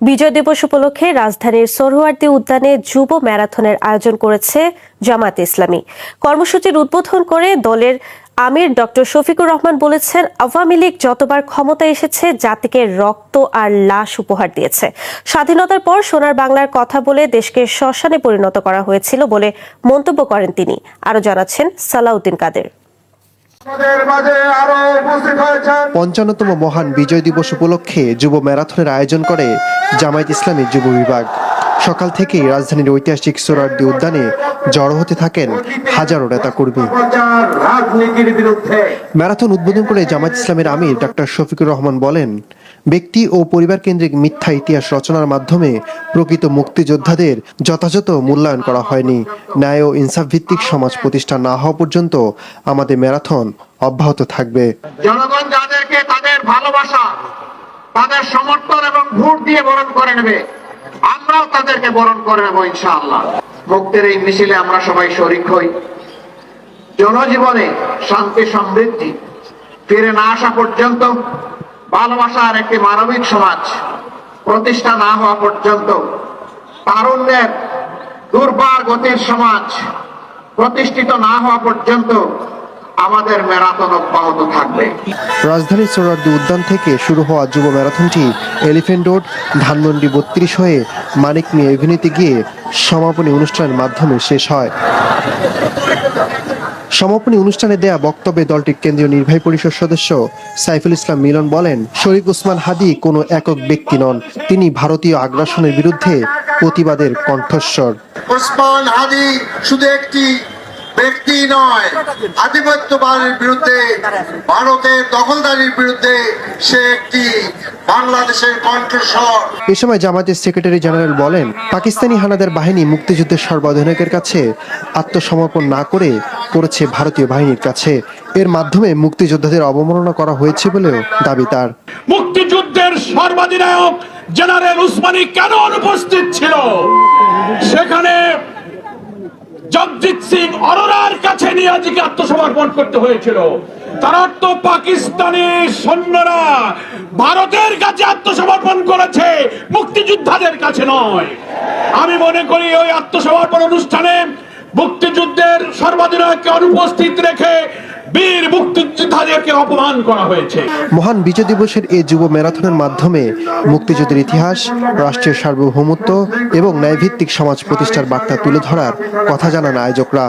বিজয় দিবস উপলক্ষে রাজধানীর সোহরাওয়ার্দী উদ্যানে যুব ম্যারাথনের আয়োজন করেছে জামাত ইসলামী। কর্মসূচির উদ্বোধন করে দলের আমির ডক্টর শফিকুর রহমান বলেছেন, আওয়ামী লীগ যতবার ক্ষমতায় এসেছে, জাতিকে রক্ত আর লাশ উপহার দিয়েছে। স্বাধীনতার পর সোনার বাংলার কথা বলে দেশকে শ্মশানে পরিণত করা হয়েছিল বলে মন্তব্য করেন তিনি। আরও জানাচ্ছেন সালাউদ্দিন কাদের আমাদের মাঝে আরও উপস্থিত হয়েছেন পঞ্চান্নতম মহান বিজয় দিবস উপলক্ষে যুব ম্যারাথনের আয়োজন করে জামায়াত ইসলামী যুব বিভাগ। সকাল থেকেই রাজধানীর ঐতিহাসিক সোরারদি উদ্যানে জড়ো হতে থাকেন হাজারো নেতাকর্মী। রাজনীতির বিরুদ্ধে। ম্যারাথন উদ্বোধন করে জামায়াত ইসলামের আমির ডক্টর শফিকুর রহমান বলেন ব্যক্তি ও পরিবার কেন্দ্রিক মিথ্যা ইতিহাস রচনার মাধ্যমে প্রকৃত মুক্তিযোদ্ধাদের যথাযথ মূল্যায়ন করা হয়নি। ন্যায় ও ইনসাফ ভিত্তিক সমাজ প্রতিষ্ঠা না হওয়া পর্যন্ত আমাদের ম্যারাথন অব্যাহত থাকবে। জনগণ যাদেরকে তাদের ভালোবাসা তাদের সমর্থন এবং ভোট দিয়ে বরণ করে নেবে আমরাও তাদেরকে বরণ করে নেব ইনশাআল্লাহ। মুক্তির এই মিছিলে আমরা সবাই শরিক হই। জনজীবনে শান্তি, সমৃদ্ধি ফিরে না আসা পর্যন্ত ভালোবাসার একটি মানবিক সমাজ প্রতিষ্ঠা না হওয়া পর্যন্ত তারুণ্যের দুর্বার গতির সমাজ প্রতিষ্ঠিত না হওয়া পর্যন্ত আমাদের ম্যারাথন অব্যাহত থাকবে। রাজধানীর সোহরাওয়ার্দী উদ্যান থেকে শুরু হওয়া যুব ম্যারাথনটি এলিফেন্ট রোড ধানমন্ডি বত্রিশ হয়ে মানিক মিয়া এভিনিউতে গিয়ে সমাপনী অনুষ্ঠানের মাধ্যমে শেষ হয়। সমাপনী অনুষ্ঠানে দেয়া বক্তব্যে দলটির কেন্দ্রীয় নির্বাহী পরিষদ সদস্য সাইফুল ইসলাম মিলন বলেন শরীফ উসমান হাদি কোনো একক ব্যক্তি নন তিনি ভারতীয় আগ্রাসনের বিরুদ্ধে প্রতিবাদের কণ্ঠস্বর। ওসমান হাদি শুধু একটি ব্যক্তি নয় আধিপত্যবাদের বিরুদ্ধে ভারতের দখলদারির বিরুদ্ধে সে একটি বাংলাদেশের কণ্ঠস্বর। এ সময় জামাতের সেক্রেটারি জেনারেল বলেন পাকিস্তানি হানাদার বাহিনী মুক্তিযুদ্ধের সর্বাধুনিকের কাছে আত্মসমর্পণ না করে পড়েছে ভারতীয় বাহিনীর কাছে। এর মাধ্যমে মুক্তিযোদ্ধাদের অবমাননা করা হয়েছে বলেও দাবি তার। মুক্তিযুদ্ধের সর্বাধিনায়ক জেনারেল উসমানী কেন অনুপস্থিত ছিল? সেখানে জগজিৎ সিং অরোরার কাছে নিয়াজিকে আত্মসমর্পণ করতে হয়েছিল। তারা তো পাকিস্তানি সৈন্যরা ভারতের কাছে আত্মসমর্পণ করেছে, মুক্তিযোদ্ধাদের কাছে নয়। আমি মনে করি ওই আত্মসমর্পণ অনুষ্ঠানে মুক্তিযুদ্ধের সর্বাধিনায়ককে অনুপস্থিত রেখে বীর মুক্তিযোদ্ধাদেরকে অপমান করা হয়েছে। মহান বিজয় দিবসের এই যুব ম্যারাথনের মাধ্যমে মুক্তিযুদ্ধের ইতিহাস, রাষ্ট্রের সার্বভৌমত্ব এবং ন্যায়ভিত্তিক সমাজ প্রতিষ্ঠার বার্তা তুলে ধরার কথা জানান আয়োজকরা।